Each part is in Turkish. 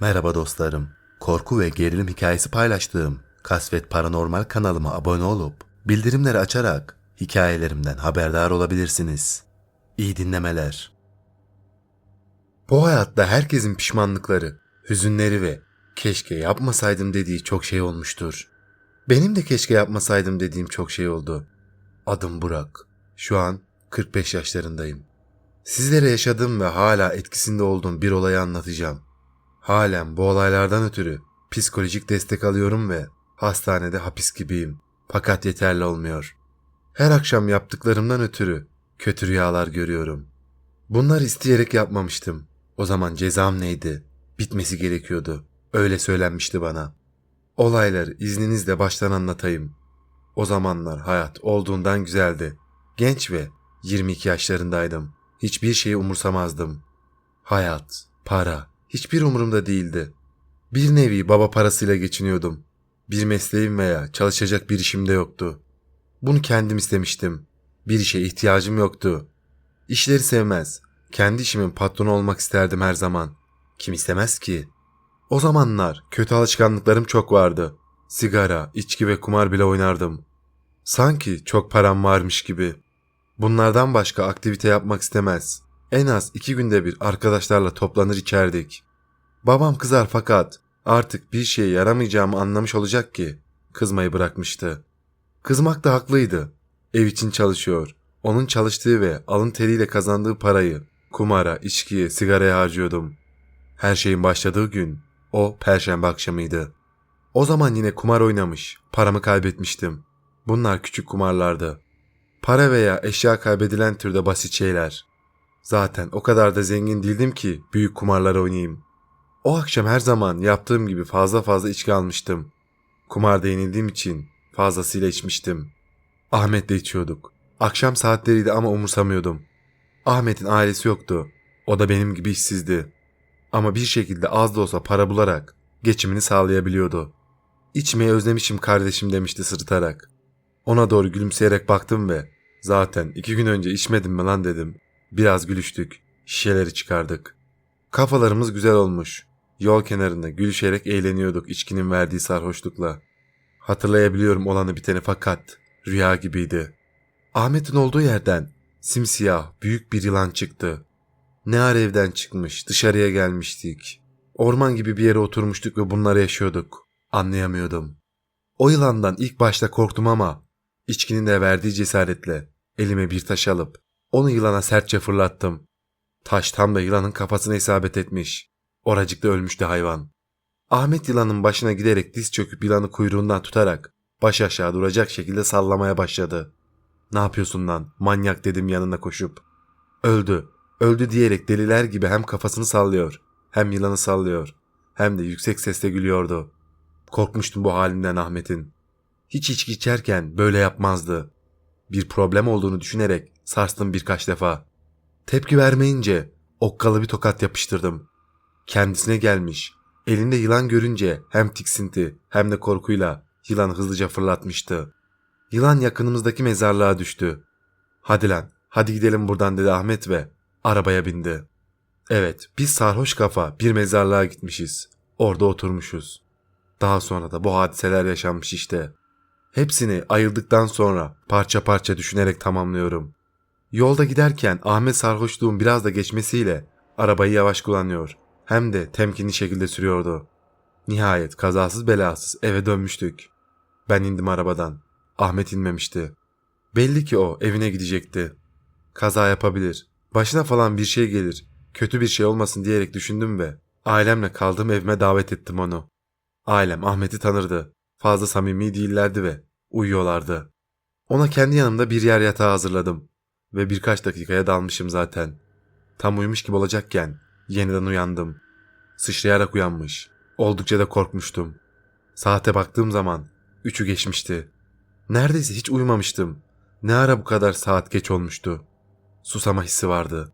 Merhaba dostlarım. Korku ve gerilim hikayesi paylaştığım Kasvet Paranormal kanalıma abone olup bildirimleri açarak hikayelerimden haberdar olabilirsiniz. İyi dinlemeler. Bu hayatta herkesin pişmanlıkları, hüzünleri ve keşke yapmasaydım dediği çok şey olmuştur. Benim de keşke yapmasaydım dediğim çok şey oldu. Adım Burak. Şu an 45 yaşlarındayım. Sizlere yaşadığım ve hala etkisinde olduğum bir olayı anlatacağım. Halen bu olaylardan ötürü psikolojik destek alıyorum ve hastanede hapis gibiyim. Fakat yeterli olmuyor. Her akşam yaptıklarımdan ötürü kötü rüyalar görüyorum. Bunlar isteyerek yapmamıştım. O zaman cezam neydi? Bitmesi gerekiyordu. Öyle söylenmişti bana. Olayları izninizle baştan anlatayım. O zamanlar hayat olduğundan güzeldi. Genç ve 22 yaşlarındaydım. Hiçbir şeyi umursamazdım. Hayat, para, hiçbir umurumda değildi. Bir nevi baba parasıyla geçiniyordum. Bir mesleğim veya çalışacak bir işim de yoktu. Bunu kendim istemiştim. Bir işe ihtiyacım yoktu. İşleri sevmez. Kendi işimin patronu olmak isterdim her zaman. Kim istemez ki? O zamanlar kötü alışkanlıklarım çok vardı. Sigara, içki ve kumar bile oynardım. Sanki çok param varmış gibi. Bunlardan başka aktivite yapmak istemez. En az iki günde bir arkadaşlarla toplanır içerdik. Babam kızar fakat artık bir şeye yaramayacağımı anlamış olacak ki kızmayı bırakmıştı. Kızmak da haklıydı. Ev için çalışıyor. Onun çalıştığı ve alın teriyle kazandığı parayı kumara, içkiye, sigaraya harcıyordum. Her şeyin başladığı gün o perşembe akşamıydı. O zaman yine kumar oynamış, paramı kaybetmiştim. Bunlar küçük kumarlardı. Para veya eşya kaybedilen türde basit şeyler. Zaten o kadar da zengin değildim ki büyük kumarlar oynayayım. O akşam her zaman yaptığım gibi fazla fazla içki almıştım. Kumarda yenildiğim için fazlasıyla içmiştim. Ahmet'le içiyorduk. Akşam saatleriydi ama umursamıyordum. Ahmet'in ailesi yoktu. O da benim gibi işsizdi. Ama bir şekilde az da olsa para bularak geçimini sağlayabiliyordu. İçmeyi özlemişim kardeşim demişti sırıtarak. Ona doğru gülümseyerek baktım ve zaten iki gün önce içmedim mi lan dedim. Biraz gülüştük. Şişeleri çıkardık. Kafalarımız güzel olmuş. Yol kenarında gülüşerek eğleniyorduk içkinin verdiği sarhoşlukla. Hatırlayabiliyorum olanı biteni fakat rüya gibiydi. Ahmet'in olduğu yerden simsiyah büyük bir yılan çıktı. Ne ara evden çıkmış dışarıya gelmiştik. Orman gibi bir yere oturmuştuk ve bunları yaşıyorduk. Anlayamıyordum. O yılandan ilk başta korktum ama içkinin de verdiği cesaretle elime bir taş alıp onu yılana sertçe fırlattım. Taş tam da yılanın kafasına isabet etmiş. Oracıkta ölmüştü hayvan. Ahmet yılanın başına giderek diz çöküp yılanı kuyruğundan tutarak baş aşağı duracak şekilde sallamaya başladı. Ne yapıyorsun lan manyak dedim yanına koşup. Öldü, öldü diyerek deliler gibi hem kafasını sallıyor hem yılanı sallıyor hem de yüksek sesle gülüyordu. Korkmuştum bu halinden Ahmet'in. Hiç içki içerken böyle yapmazdı. Bir problem olduğunu düşünerek sarstım birkaç defa. Tepki vermeyince okkalı bir tokat yapıştırdım. Kendisine gelmiş. Elinde yılan görünce hem tiksinti hem de korkuyla yılan hızlıca fırlatmıştı. Yılan yakınımızdaki mezarlığa düştü. Hadi lan, hadi gidelim buradan dedi Ahmet ve arabaya bindi. Evet, biz sarhoş kafa bir mezarlığa gitmişiz. Orada oturmuşuz. Daha sonra da bu hadiseler yaşanmış işte. Hepsini ayırdıktan sonra parça parça düşünerek tamamlıyorum. Yolda giderken Ahmet sarhoşluğun biraz da geçmesiyle arabayı yavaş kullanıyor. Hem de temkinli şekilde sürüyordu. Nihayet kazasız belasız eve dönmüştük. Ben indim arabadan. Ahmet inmemişti. Belli ki o evine gidecekti. Kaza yapabilir. Başına falan bir şey gelir. Kötü bir şey olmasın diyerek düşündüm ve ailemle kaldığım evime davet ettim onu. Ailem Ahmet'i tanırdı. Fazla samimi değillerdi ve uyuyorlardı. Ona kendi yanımda bir yer yatağı hazırladım ve birkaç dakikaya dalmışım zaten. Tam uyumuş gibi olacakken yeniden uyandım. Sıçrayarak uyanmış. Oldukça da korkmuştum. Saate baktığım zaman üçü geçmişti. Neredeyse hiç uyumamıştım. Ne ara bu kadar saat geç olmuştu. Susama hissi vardı.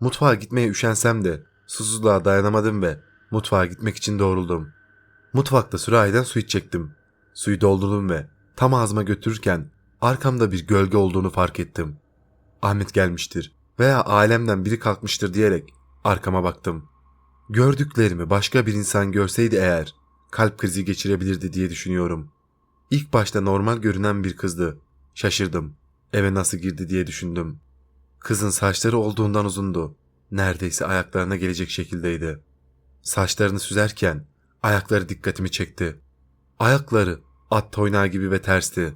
Mutfağa gitmeye üşensem de susuzluğa dayanamadım ve mutfağa gitmek için doğruldum. Mutfakta sürahiden su içecektim. Suyu doldurdum ve tam ağzıma götürürken arkamda bir gölge olduğunu fark ettim. Ahmet gelmiştir veya ailemden biri kalkmıştır diyerek arkama baktım. Gördüklerimi başka bir insan görseydi eğer kalp krizi geçirebilirdi diye düşünüyorum. İlk başta normal görünen bir kızdı. Şaşırdım. Eve nasıl girdi diye düşündüm. Kızın saçları olduğundan uzundu. Neredeyse ayaklarına gelecek şekildeydi. Saçlarını süzerken ayakları dikkatimi çekti. Ayakları at toynağı gibi ve tersti.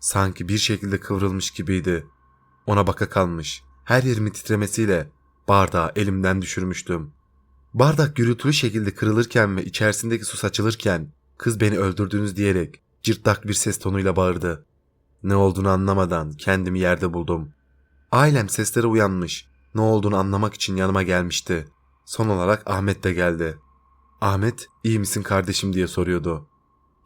Sanki bir şekilde kıvrılmış gibiydi. Ona baka kalmış. Her yerimin titremesiyle bardağı elimden düşürmüştüm. Bardak gürültülü şekilde kırılırken ve içerisindeki su saçılırken kız beni öldürdünüz diyerek cırtlak bir ses tonuyla bağırdı. Ne olduğunu anlamadan kendimi yerde buldum. Ailem seslere uyanmış. Ne olduğunu anlamak için yanıma gelmişti. Son olarak Ahmet de geldi. Ahmet iyi misin kardeşim diye soruyordu.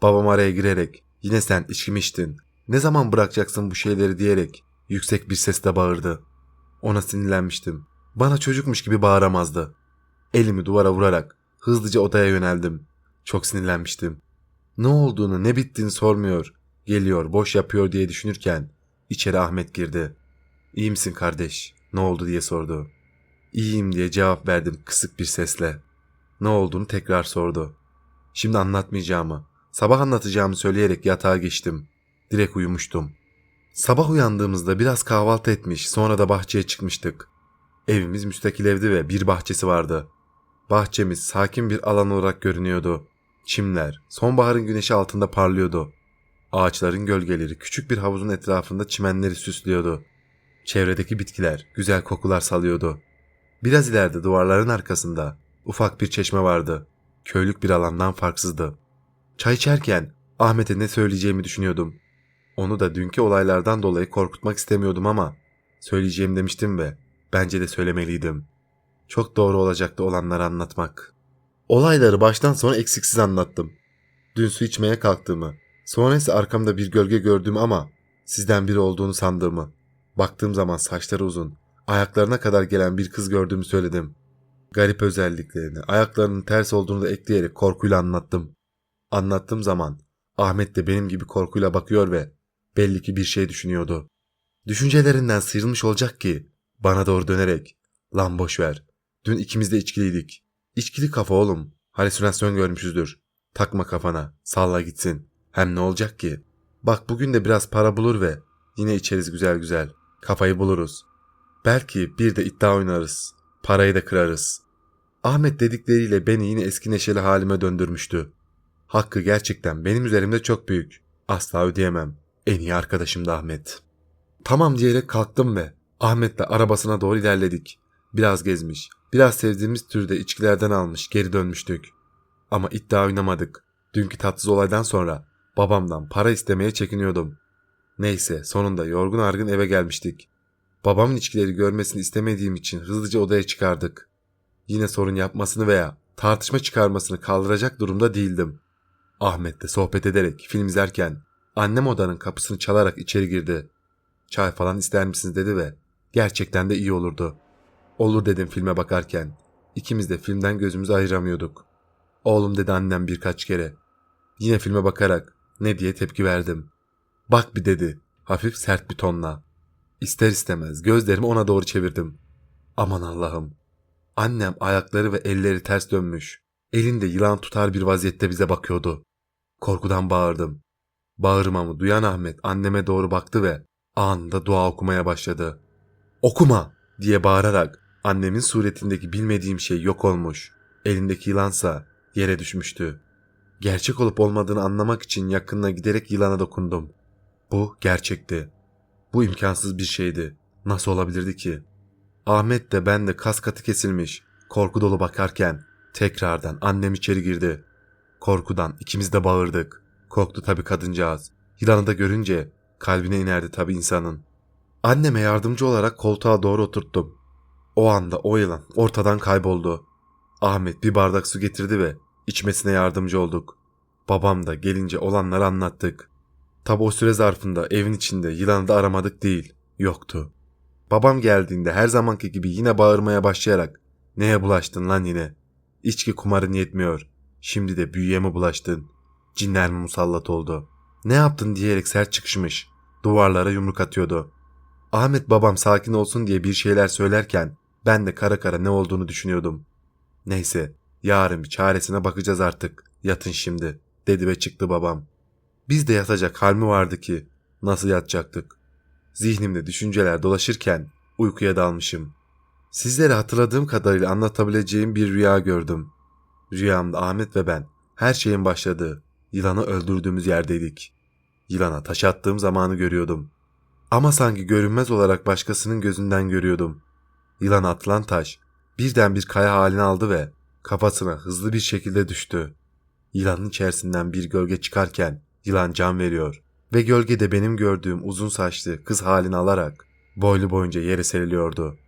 Babam araya girerek yine sen içki mi içtin? Ne zaman bırakacaksın bu şeyleri diyerek yüksek bir sesle bağırdı. Ona sinirlenmiştim. Bana çocukmuş gibi bağıramazdı. Elimi duvara vurarak hızlıca odaya yöneldim. Çok sinirlenmiştim. Ne olduğunu ne bittiğini sormuyor. Geliyor boş yapıyor diye düşünürken içeri Ahmet girdi. İyi misin kardeş? Ne oldu diye sordu. İyiyim diye cevap verdim kısık bir sesle. Ne olduğunu tekrar sordu. Şimdi anlatmayacağımı, sabah anlatacağımı söyleyerek yatağa geçtim. Direkt uyumuştum. Sabah uyandığımızda biraz kahvaltı etmiş, sonra da bahçeye çıkmıştık. Evimiz müstakil evdi ve bir bahçesi vardı. Bahçemiz sakin bir alan olarak görünüyordu. Çimler, sonbaharın güneşi altında parlıyordu. Ağaçların gölgeleri küçük bir havuzun etrafında çimenleri süslüyordu. Çevredeki bitkiler güzel kokular salıyordu. Biraz ileride duvarların arkasında ufak bir çeşme vardı. Köylük bir alandan farksızdı. Çay içerken Ahmet'e ne söyleyeceğimi düşünüyordum. Onu da dünkü olaylardan dolayı korkutmak istemiyordum ama söyleyeceğim demiştim ve bence de söylemeliydim. Çok doğru olacaktı olanları anlatmak. Olayları baştan sona eksiksiz anlattım. Dün su içmeye kalktığımı, sonra ise arkamda bir gölge gördüğümü ama sizden biri olduğunu sandığımı, baktığım zaman saçları uzun, ayaklarına kadar gelen bir kız gördüğümü söyledim. Garip özelliklerini, ayaklarının ters olduğunu da ekleyerek korkuyla anlattım. Anlattığım zaman Ahmet de benim gibi korkuyla bakıyor ve belli ki bir şey düşünüyordu. Düşüncelerinden sıyrılmış olacak ki bana doğru dönerek lan boş ver. Dün ikimiz de içkiliydik. İçkili kafa oğlum. Halüsinasyon görmüşüzdür. Takma kafana. Salla gitsin. Hem ne olacak ki? Bak bugün de biraz para bulur ve yine içeriz güzel güzel. Kafayı buluruz. Belki bir de iddia oynarız. Parayı da kırarız. Ahmet dedikleriyle beni yine eski neşeli halime döndürmüştü. Hakkı gerçekten benim üzerimde çok büyük. Asla ödeyemem. En iyi arkadaşım da Ahmet. Tamam diyerek kalktım ve Ahmet'le arabasına doğru ilerledik. Biraz gezmiş, biraz sevdiğimiz türde içkilerden almış geri dönmüştük. Ama iddia oynamadık. Dünkü tatsız olaydan sonra babamdan para istemeye çekiniyordum. Neyse sonunda yorgun argın eve gelmiştik. Babamın içkileri görmesini istemediğim için hızlıca odaya çıkardık. Yine sorun yapmasını veya tartışma çıkarmasını kaldıracak durumda değildim. Ahmet'le sohbet ederek film izlerken annem odanın kapısını çalarak içeri girdi. Çay falan ister misiniz dedi ve gerçekten de iyi olurdu. Olur dedim filme bakarken. İkimiz de filmden gözümüzü ayıramıyorduk. Oğlum dedi annem birkaç kere. Yine filme bakarak ne diye tepki verdim. Bak bir dedi hafif sert bir tonla. İster istemez gözlerimi ona doğru çevirdim. Aman Allah'ım. Annem ayakları ve elleri ters dönmüş. Elinde yılan tutar bir vaziyette bize bakıyordu. Korkudan bağırdım. Bağırmamı duyan Ahmet anneme doğru baktı ve anında dua okumaya başladı. Okuma diye bağırarak annemin suretindeki bilmediğim şey yok olmuş. Elindeki yılansa yere düşmüştü. Gerçek olup olmadığını anlamak için yakınına giderek yılana dokundum. Bu gerçekti. Bu imkansız bir şeydi. Nasıl olabilirdi ki? Ahmet de ben de kas katı kesilmiş, korku dolu bakarken tekrardan annem içeri girdi. Korkudan ikimiz de bağırdık. Korktu tabii kadıncağız. Yılanı da görünce kalbine inerdi tabii insanın. Anneme yardımcı olarak koltuğa doğru oturttum. O anda o yılan ortadan kayboldu. Ahmet bir bardak su getirdi ve içmesine yardımcı olduk. Babam da gelince olanları anlattık. Tabi o süre zarfında evin içinde yılanı da aramadık değil, yoktu. Babam geldiğinde her zamanki gibi yine bağırmaya başlayarak neye bulaştın lan yine? İçki kumarın yetmiyor. Şimdi de büyüye mi bulaştın? Cinler musallat oldu? Ne yaptın diyerek sert çıkışmış. Duvarlara yumruk atıyordu. Ahmet babam sakin olsun diye bir şeyler söylerken ben de kara kara ne olduğunu düşünüyordum. Neyse Yarın bir çaresine bakacağız artık. Yatın şimdi dedi ve çıktı babam. Biz de yatacak hal mi vardı ki? Nasıl yatacaktık? Zihnimde düşünceler dolaşırken uykuya dalmışım. Sizlere hatırladığım kadarıyla anlatabileceğim bir rüya gördüm. Rüyamda Ahmet ve ben her şeyin başladığı, yılanı öldürdüğümüz yerdeydik. Yılana taş attığım zamanı görüyordum. Ama sanki görünmez olarak başkasının gözünden görüyordum. Yılan atılan taş birden bir kaya halini aldı ve kafasına hızlı bir şekilde düştü. Yılanın içerisinden bir gölge çıkarken yılan can veriyor ve gölge de benim gördüğüm uzun saçlı kız halini alarak boylu boyunca yere seriliyordu.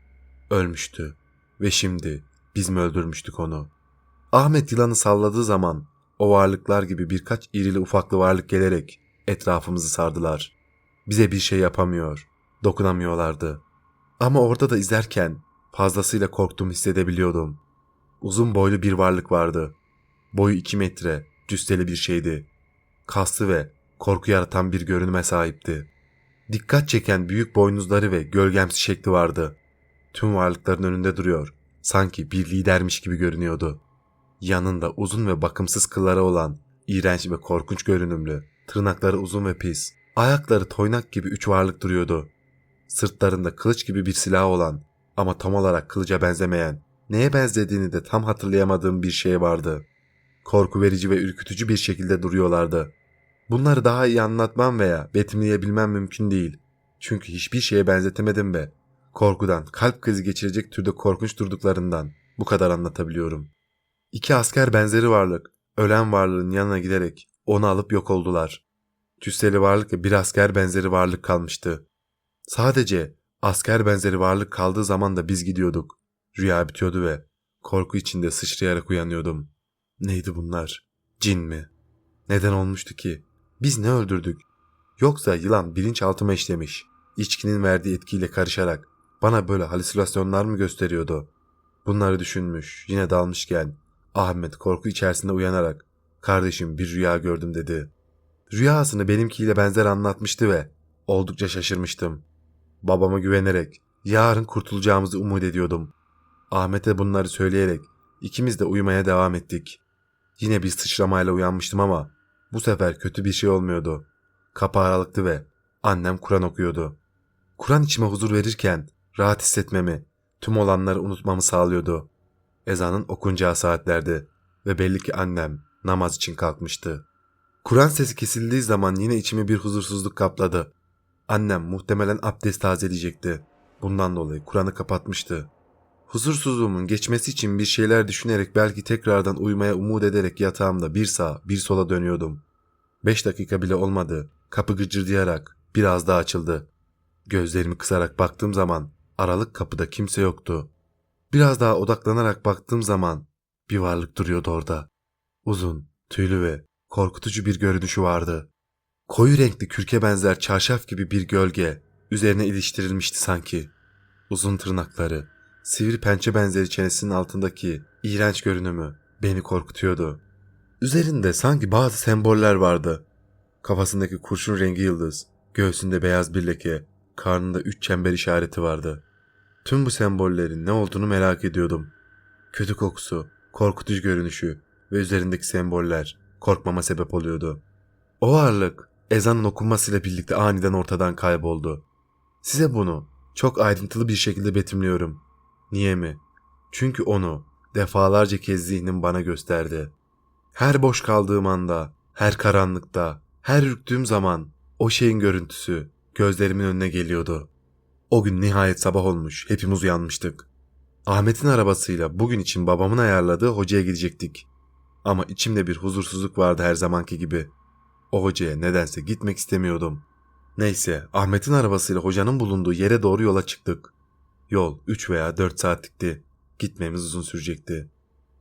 Ölmüştü ve şimdi biz mi öldürmüştük onu? Ahmet yılanı salladığı zaman o varlıklar gibi birkaç irili ufaklı varlık gelerek etrafımızı sardılar. Bize bir şey yapamıyor, dokunamıyorlardı. Ama orada da izlerken fazlasıyla korktuğumu hissedebiliyordum. Uzun boylu bir varlık vardı. Boyu iki metre, cüsseli bir şeydi. Kaslı ve korku yaratan bir görünüme sahipti. Dikkat çeken büyük boynuzları ve gölgemsi şekli vardı. Tüm varlıkların önünde duruyor. Sanki bir lidermiş gibi görünüyordu. Yanında uzun ve bakımsız kılları olan, iğrenç ve korkunç görünümlü, tırnakları uzun ve pis, ayakları toynak gibi üç varlık duruyordu. Sırtlarında kılıç gibi bir silah olan ama tam olarak kılıca benzemeyen, neye benzediğini de tam hatırlayamadığım bir şey vardı. Korku verici ve ürkütücü bir şekilde duruyorlardı. Bunları daha iyi anlatmam veya betimleyebilmem mümkün değil. Çünkü hiçbir şeye benzetemedim ve korkudan kalp krizi geçirecek türde korkunç durduklarından bu kadar anlatabiliyorum. İki asker benzeri varlık, ölen varlığın yanına giderek onu alıp yok oldular. Cüsseli varlık ve bir asker benzeri varlık kalmıştı. Sadece asker benzeri varlık kaldığı zaman da biz gidiyorduk. Rüya bitiyordu ve korku içinde sıçrayarak uyanıyordum. Neydi bunlar? Cin mi? Neden olmuştu ki? Biz ne öldürdük? Yoksa yılan bilinçaltıma işlemiş, içkinin verdiği etkiyle karışarak bana böyle halüsinasyonlar mı gösteriyordu? Bunları düşünmüş, yine dalmışken Ahmet korku içerisinde uyanarak kardeşim bir rüya gördüm dedi. Rüyasını benimkiyle benzer anlatmıştı ve oldukça şaşırmıştım. Babama güvenerek yarın kurtulacağımızı umut ediyordum. Ahmet'e bunları söyleyerek ikimiz de uyumaya devam ettik. Yine bir sıçramayla uyanmıştım ama bu sefer kötü bir şey olmuyordu. Kapı aralıktı ve annem Kur'an okuyordu. Kur'an içime huzur verirken rahat hissetmemi, tüm olanları unutmamı sağlıyordu. Ezanın okunacağı saatlerdi ve belli ki annem namaz için kalkmıştı. Kur'an sesi kesildiği zaman yine içimi bir huzursuzluk kapladı. Annem muhtemelen abdest tazeleyecekti. Bundan dolayı Kur'an'ı kapatmıştı. Huzursuzluğumun geçmesi için bir şeyler düşünerek belki tekrardan uyumaya umut ederek yatağımda bir sağa bir sola dönüyordum. Beş dakika bile olmadı. Kapı gıcırdayarak biraz daha açıldı. Gözlerimi kısarak baktığım zaman aralık kapıda kimse yoktu. Biraz daha odaklanarak baktığım zaman bir varlık duruyordu orada. Uzun, tüylü ve korkutucu bir görünüşü vardı. Koyu renkli kürke benzer çarşaf gibi bir gölge üzerine iliştirilmişti sanki. Uzun tırnakları, sivri pençe benzeri çenesinin altındaki iğrenç görünümü beni korkutuyordu. Üzerinde sanki bazı semboller vardı. Kafasındaki kurşun rengi yıldız, göğsünde beyaz bir leke, karnında üç çember işareti vardı. Tüm bu sembollerin ne olduğunu merak ediyordum. Kötü kokusu, korkutucu görünüşü ve üzerindeki semboller korkmama sebep oluyordu. O varlık ezanın okunmasıyla birlikte aniden ortadan kayboldu. Size bunu çok ayrıntılı bir şekilde betimliyorum. Niye mi? Çünkü onu defalarca kez zihnim bana gösterdi. Her boş kaldığım anda, her karanlıkta, her ürktüğüm zaman o şeyin görüntüsü gözlerimin önüne geliyordu. O gün nihayet sabah olmuş, hepimiz uyanmıştık. Ahmet'in arabasıyla bugün için babamın ayarladığı hocaya gidecektik. Ama içimde bir huzursuzluk vardı her zamanki gibi. O hocaya nedense gitmek istemiyordum. Neyse Ahmet'in arabasıyla hocanın bulunduğu yere doğru yola çıktık. Yol 3 veya 4 saatlikti. Gitmemiz uzun sürecekti.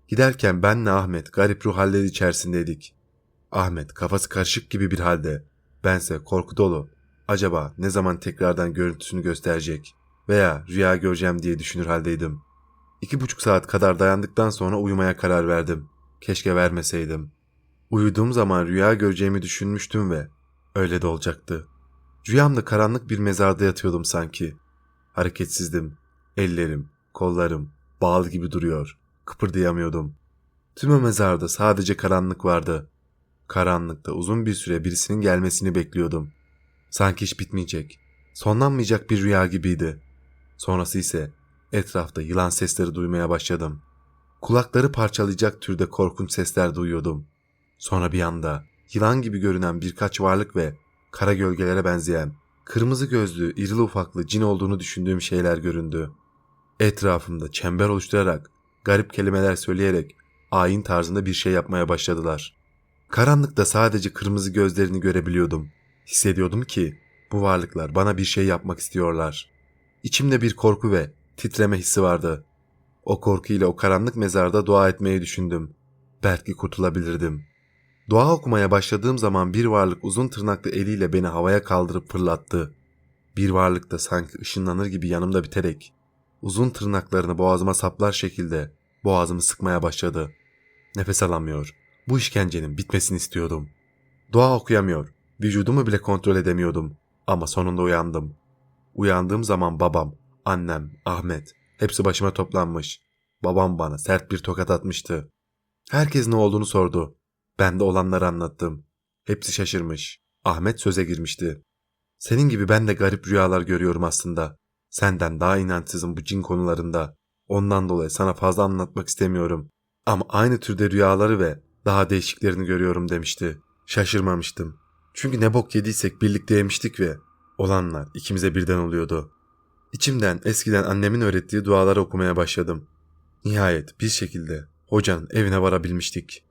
Giderken benle Ahmet garip ruh halleri içerisindeydik. Ahmet kafası karışık gibi bir halde. Bense korku dolu. Acaba ne zaman tekrardan görüntüsünü gösterecek veya rüya göreceğim diye düşünür haldeydim. İki buçuk saat kadar dayandıktan sonra uyumaya karar verdim. Keşke vermeseydim. Uyuduğum zaman rüya göreceğimi düşünmüştüm ve öyle de olacaktı. Rüyamda karanlık bir mezarda yatıyordum sanki. Hareketsizdim. Ellerim, kollarım bağlı gibi duruyor. Kıpırdayamıyordum. Tüm o mezarda sadece karanlık vardı. Karanlıkta uzun bir süre birisinin gelmesini bekliyordum. Sanki hiç bitmeyecek, sonlanmayacak bir rüya gibiydi. Sonrası ise etrafta yılan sesleri duymaya başladım. Kulakları parçalayacak türde korkunç sesler duyuyordum. Sonra bir anda yılan gibi görünen birkaç varlık ve kara gölgelere benzeyen kırmızı gözlü, irili ufaklı cin olduğunu düşündüğüm şeyler göründü. Etrafımda çember oluşturarak, garip kelimeler söyleyerek ayin tarzında bir şey yapmaya başladılar. Karanlıkta sadece kırmızı gözlerini görebiliyordum. Hissediyordum ki bu varlıklar bana bir şey yapmak istiyorlar. İçimde bir korku ve titreme hissi vardı. O korkuyla o karanlık mezarda dua etmeyi düşündüm. Belki kurtulabilirdim. Dua okumaya başladığım zaman bir varlık uzun tırnaklı eliyle beni havaya kaldırıp fırlattı. Bir varlık da sanki ışınlanır gibi yanımda biterek uzun tırnaklarını boğazıma saplar şekilde boğazımı sıkmaya başladı. Nefes alamıyor. Bu işkencenin bitmesini istiyordum. Dua okuyamıyor. Vücudumu bile kontrol edemiyordum. Ama sonunda uyandım. Uyandığım zaman babam, annem, Ahmet hepsi başıma toplanmış. Babam bana sert bir tokat atmıştı. Herkes ne olduğunu sordu. Ben de olanları anlattım. Hepsi şaşırmış. Ahmet söze girmişti. Senin gibi ben de garip rüyalar görüyorum aslında. Senden daha inançsızım bu cin konularında. Ondan dolayı sana fazla anlatmak istemiyorum. Ama aynı türde rüyaları ve daha değişiklerini görüyorum demişti. Şaşırmamıştım. Çünkü ne bok yediysek birlikte yemiştik ve olanlar ikimize birden oluyordu. İçimden eskiden annemin öğrettiği duaları okumaya başladım. Nihayet bir şekilde hocanın evine varabilmiştik.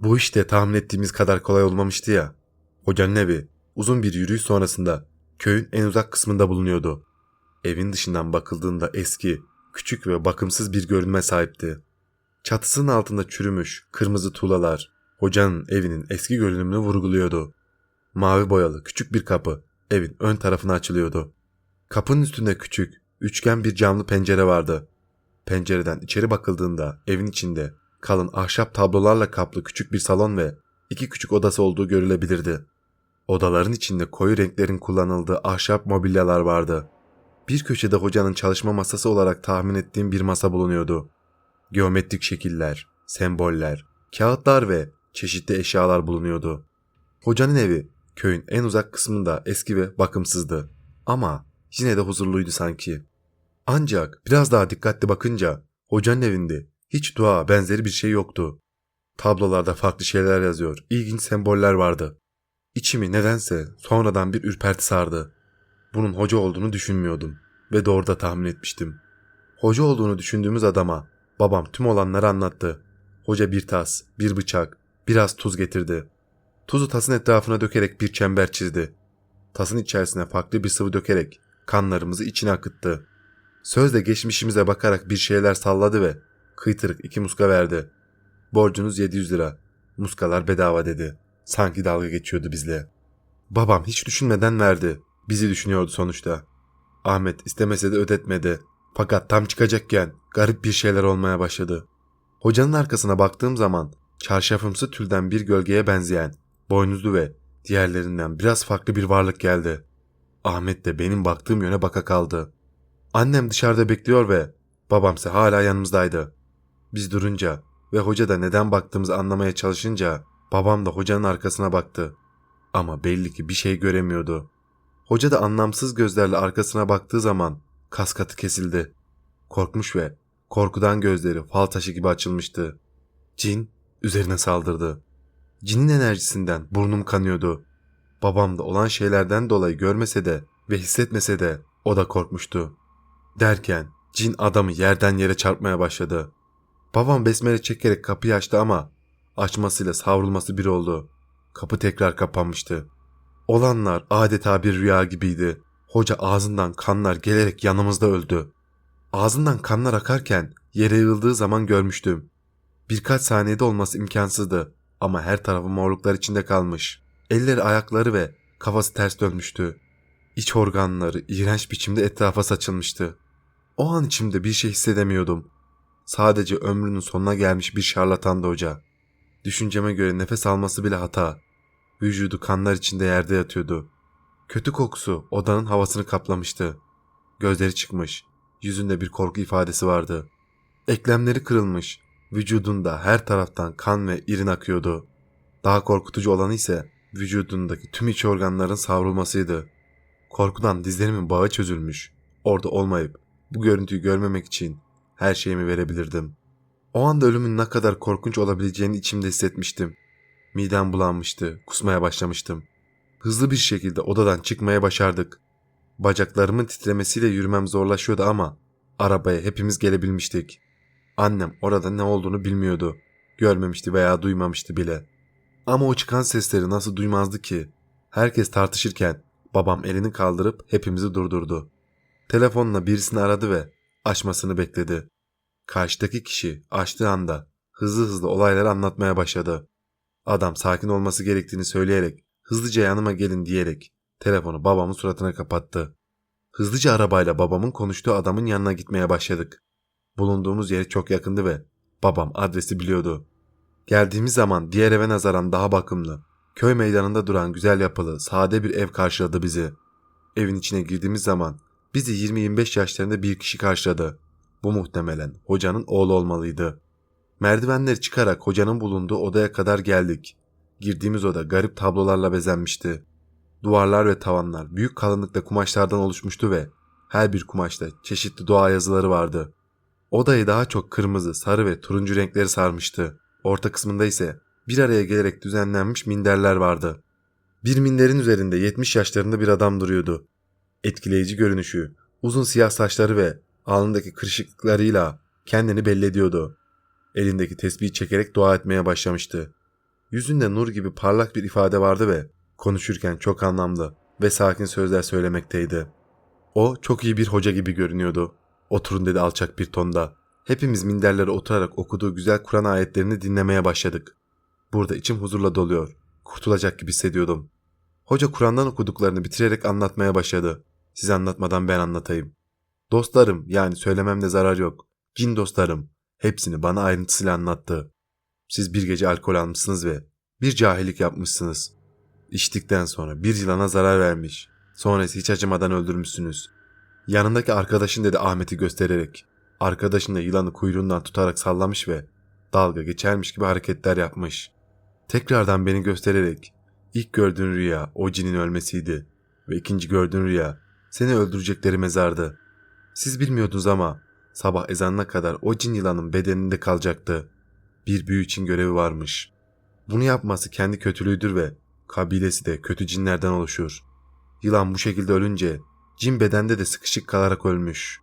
Bu işte tahmin ettiğimiz kadar kolay olmamıştı ya. Hocanın evi uzun bir yürüyüş sonrasında köyün en uzak kısmında bulunuyordu. Evin dışından bakıldığında eski, küçük ve bakımsız bir görünme sahipti. Çatısının altında çürümüş kırmızı tuğlalar hocanın evinin eski görünümünü vurguluyordu. Mavi boyalı küçük bir kapı evin ön tarafına açılıyordu. Kapının üstünde küçük, üçgen bir camlı pencere vardı. Pencereden içeri bakıldığında evin içinde kalın ahşap tablolarla kaplı küçük bir salon ve iki küçük odası olduğu görülebilirdi. Odaların içinde koyu renklerin kullanıldığı ahşap mobilyalar vardı. Bir köşede hocanın çalışma masası olarak tahmin ettiğim bir masa bulunuyordu. Geometrik şekiller, semboller, kağıtlar ve çeşitli eşyalar bulunuyordu. Hocanın evi köyün en uzak kısmında eski ve bakımsızdı. Ama yine de huzurluydu sanki. Ancak biraz daha dikkatli bakınca hocanın evinde hiç dua benzeri bir şey yoktu. Tablolarda farklı şeyler yazıyor, ilginç semboller vardı. İçimi nedense sonradan bir ürperti sardı. Bunun hoca olduğunu düşünmüyordum ve doğru da tahmin etmiştim. Hoca olduğunu düşündüğümüz adama babam tüm olanları anlattı. Hoca bir tas, bir bıçak, biraz tuz getirdi. Tuzu tasın etrafına dökerek bir çember çizdi. Tasın içerisine farklı bir sıvı dökerek kanlarımızı içine akıttı. Sözde geçmişimize bakarak bir şeyler salladı ve kıytırık iki muska verdi. Borcunuz 700 lira. Muskalar bedava dedi. Sanki dalga geçiyordu bizle. Babam hiç düşünmeden verdi. Bizi düşünüyordu sonuçta. Ahmet istemese de ödetmedi. Fakat tam çıkacakken garip bir şeyler olmaya başladı. Hocanın arkasına baktığım zaman çarşafımsı tülden bir gölgeye benzeyen, boynuzlu ve diğerlerinden biraz farklı bir varlık geldi. Ahmet de benim baktığım yöne baka kaldı. Annem dışarıda bekliyor ve babamsa hala yanımızdaydı. Biz durunca ve hoca da neden baktığımızı anlamaya çalışınca babam da hocanın arkasına baktı. Ama belli ki bir şey göremiyordu. Hoca da anlamsız gözlerle arkasına baktığı zaman kas katı kesildi. Korkmuş ve korkudan gözleri fal taşı gibi açılmıştı. Cin üzerine saldırdı. Cinin enerjisinden burnum kanıyordu. Babam da olan şeylerden dolayı görmese de ve hissetmese de o da korkmuştu. Derken cin adamı yerden yere çarpmaya başladı. Babam besmele çekerek kapıyı açtı ama açmasıyla savrulması bir oldu. Kapı tekrar kapanmıştı. Olanlar adeta bir rüya gibiydi. Hoca ağzından kanlar gelerek yanımızda öldü. Ağzından kanlar akarken yere yığıldığı zaman görmüştüm. Birkaç saniyede olması imkansızdı ama her tarafı morluklar içinde kalmış. Elleri ayakları ve kafası ters dönmüştü. İç organları iğrenç biçimde etrafa saçılmıştı. O an içimde bir şey hissedemiyordum. Sadece ömrünün sonuna gelmiş bir şarlatandı hoca. Düşünceme göre nefes alması bile hata. Vücudu kanlar içinde yerde yatıyordu. Kötü kokusu odanın havasını kaplamıştı. Gözleri çıkmış. Yüzünde bir korku ifadesi vardı. Eklemleri kırılmış. Vücudunda her taraftan kan ve irin akıyordu. Daha korkutucu olanı ise vücudundaki tüm iç organların savrulmasıydı. Korkudan dizlerimin bağı çözülmüş. Orada olmayıp bu görüntüyü görmemek için her şeyimi verebilirdim. O anda ölümün ne kadar korkunç olabileceğini içimde hissetmiştim. Midem bulanmıştı, kusmaya başlamıştım. Hızlı bir şekilde odadan çıkmaya başardık. Bacaklarımın titremesiyle yürümem zorlaşıyordu ama arabaya hepimiz gelebilmiştik. Annem orada ne olduğunu bilmiyordu. Görmemişti veya duymamıştı bile. Ama o çıkan sesleri nasıl duymazdı ki? Herkes tartışırken babam elini kaldırıp hepimizi durdurdu. Telefonla birisini aradı ve açmasını bekledi. Karşıdaki kişi açtığı anda hızlı hızlı olayları anlatmaya başladı. Adam sakin olması gerektiğini söyleyerek hızlıca yanıma gelin diyerek telefonu babamın suratına kapattı. Hızlıca arabayla babamın konuştuğu adamın yanına gitmeye başladık. Bulunduğumuz yere çok yakındı ve babam adresi biliyordu. Geldiğimiz zaman diğer eve nazaran daha bakımlı, köy meydanında duran güzel yapılı, sade bir ev karşıladı bizi. Evin içine girdiğimiz zaman bizi 20-25 yaşlarında bir kişi karşıladı. Bu muhtemelen hocanın oğlu olmalıydı. Merdivenleri çıkarak hocanın bulunduğu odaya kadar geldik. Girdiğimiz oda garip tablolarla bezenmişti. Duvarlar ve tavanlar büyük kalınlıkta kumaşlardan oluşmuştu ve her bir kumaşta çeşitli dua yazıları vardı. Odayı daha çok kırmızı, sarı ve turuncu renkleri sarmıştı. Orta kısmında ise bir araya gelerek düzenlenmiş minderler vardı. Bir minderin üzerinde 70 yaşlarında bir adam duruyordu. Etkileyici görünüşü, uzun siyah saçları ve alnındaki kırışıklıklarıyla kendini belli ediyordu. Elindeki tesbihi çekerek dua etmeye başlamıştı. Yüzünde nur gibi parlak bir ifade vardı ve konuşurken çok anlamlı ve sakin sözler söylemekteydi. O çok iyi bir hoca gibi görünüyordu. Oturun dedi alçak bir tonda. Hepimiz minderlere oturarak okuduğu güzel Kur'an ayetlerini dinlemeye başladık. Burada içim huzurla doluyor. Kurtulacak gibi hissediyordum. Hoca Kur'an'dan okuduklarını bitirerek anlatmaya başladı. Size anlatmadan ben anlatayım. Dostlarım yani söylememde zarar yok. Cin dostlarım. Hepsini bana ayrıntısıyla anlattı. Siz bir gece alkol almışsınız ve bir cahillik yapmışsınız. İçtikten sonra bir yılana zarar vermiş. Sonrası hiç acımadan öldürmüşsünüz. Yanındaki arkadaşın dedi Ahmet'i göstererek. Arkadaşın da yılanı kuyruğundan tutarak sallamış ve dalga geçermiş gibi hareketler yapmış. Tekrardan beni göstererek ilk gördüğün rüya o cinin ölmesiydi ve ikinci gördüğün rüya seni öldürecekleri mezardı. Siz bilmiyordunuz ama sabah ezanına kadar o cin yılanın bedeninde kalacaktı. Bir büyü için görevi varmış. Bunu yapması kendi kötülüğüdür ve kabilesi de kötü cinlerden oluşur. Yılan bu şekilde ölünce cin bedende de sıkışık kalarak ölmüş.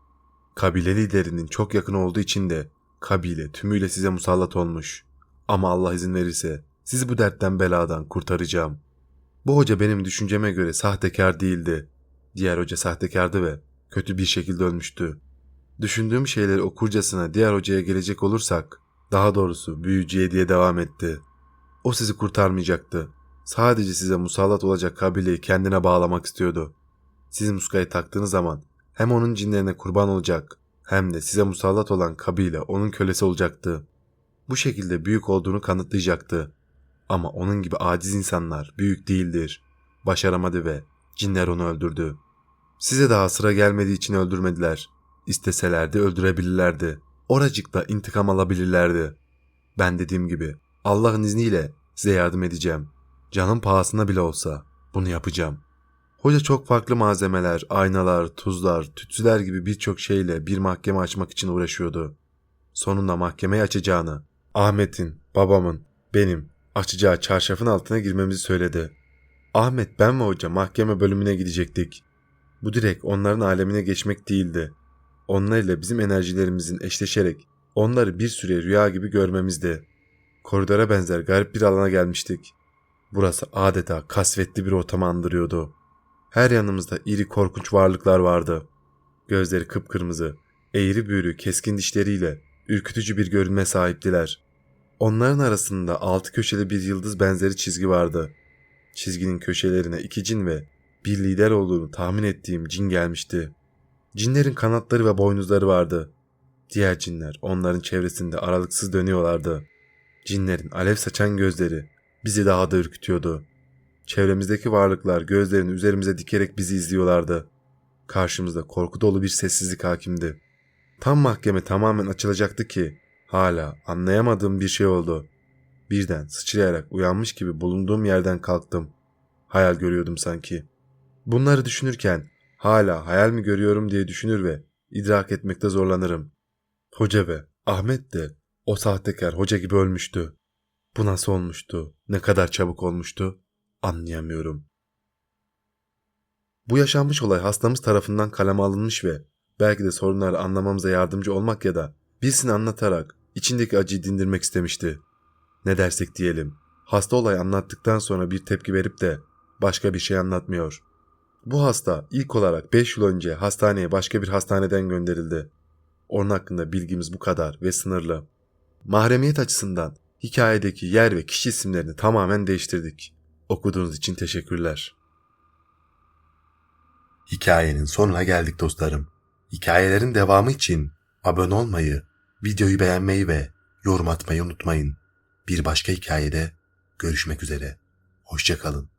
Kabile liderinin çok yakın olduğu için de kabile tümüyle size musallat olmuş. Ama Allah izin verirse sizi bu dertten beladan kurtaracağım. Bu hoca benim düşünceme göre sahtekar değildi. Diğer hoca sahtekardı ve kötü bir şekilde ölmüştü. Düşündüğüm şeyleri okurcasına diğer hocaya gelecek olursak, daha doğrusu büyücüye diye devam etti. O sizi kurtarmayacaktı. Sadece size musallat olacak kabileyi kendine bağlamak istiyordu. Siz muskayı taktığınız zaman hem onun cinlerine kurban olacak hem de size musallat olan kabile onun kölesi olacaktı. Bu şekilde büyük olduğunu kanıtlayacaktı. Ama onun gibi aciz insanlar büyük değildir. Başaramadı ve cinler onu öldürdü. Size daha sıra gelmediği için öldürmediler. İsteselerdi öldürebilirlerdi. Oracıkta intikam alabilirlerdi. Ben dediğim gibi Allah'ın izniyle size yardım edeceğim. Canım pahasına bile olsa bunu yapacağım. Hoca çok farklı malzemeler, aynalar, tuzlar, tütsüler gibi birçok şeyle bir mahkeme açmak için uğraşıyordu. Sonunda mahkemeyi açacağını, Ahmet'in, babamın, benim açacağı çarşafın altına girmemizi söyledi. Ahmet, ben ve hoca mahkeme bölümüne gidecektik. Bu direkt onların alemine geçmek değildi. Onlar ile bizim enerjilerimizin eşleşerek onları bir süre rüya gibi görmemizdi. Koridora benzer garip bir alana gelmiştik. Burası adeta kasvetli bir ortamı andırıyordu. Her yanımızda iri korkunç varlıklar vardı. Gözleri kıpkırmızı, eğri büğrü keskin dişleriyle ürkütücü bir görünme sahiptiler. Onların arasında altı köşeli bir yıldız benzeri çizgi vardı. Çizginin köşelerine iki cin ve bir lider olduğunu tahmin ettiğim cin gelmişti. Cinlerin kanatları ve boynuzları vardı. Diğer cinler onların çevresinde aralıksız dönüyorlardı. Cinlerin alev saçan gözleri bizi daha da ürkütüyordu. Çevremizdeki varlıklar gözlerini üzerimize dikerek bizi izliyorlardı. Karşımızda korku dolu bir sessizlik hakimdi. Tam mahkeme tamamen açılacaktı ki Hala anlayamadığım bir şey oldu. Birden sıçrayarak uyanmış gibi bulunduğum yerden kalktım. Hayal görüyordum sanki. Bunları düşünürken hala hayal mi görüyorum diye düşünür ve idrak etmekte zorlanırım. Hoca ve Ahmet de o sahtekar hoca gibi ölmüştü. Bu nasıl olmuştu? Ne kadar çabuk olmuştu? Anlayamıyorum. Bu yaşanmış olay hastamız tarafından kaleme alınmış ve belki de sorunları anlamamıza yardımcı olmak ya da birisini anlatarak içindeki acıyı dindirmek istemişti. Ne dersek diyelim, hasta olay anlattıktan sonra bir tepki verip de başka bir şey anlatmıyor. Bu hasta ilk olarak 5 yıl önce hastaneye başka bir hastaneden gönderildi. Onun hakkında bilgimiz bu kadar ve sınırlı. Mahremiyet açısından hikayedeki yer ve kişi isimlerini tamamen değiştirdik. Okuduğunuz için teşekkürler. Hikayenin sonuna geldik dostlarım. Hikayelerin devamı için abone olmayı, videoyu beğenmeyi ve yorum atmayı unutmayın. Bir başka hikayede görüşmek üzere. Hoşçakalın.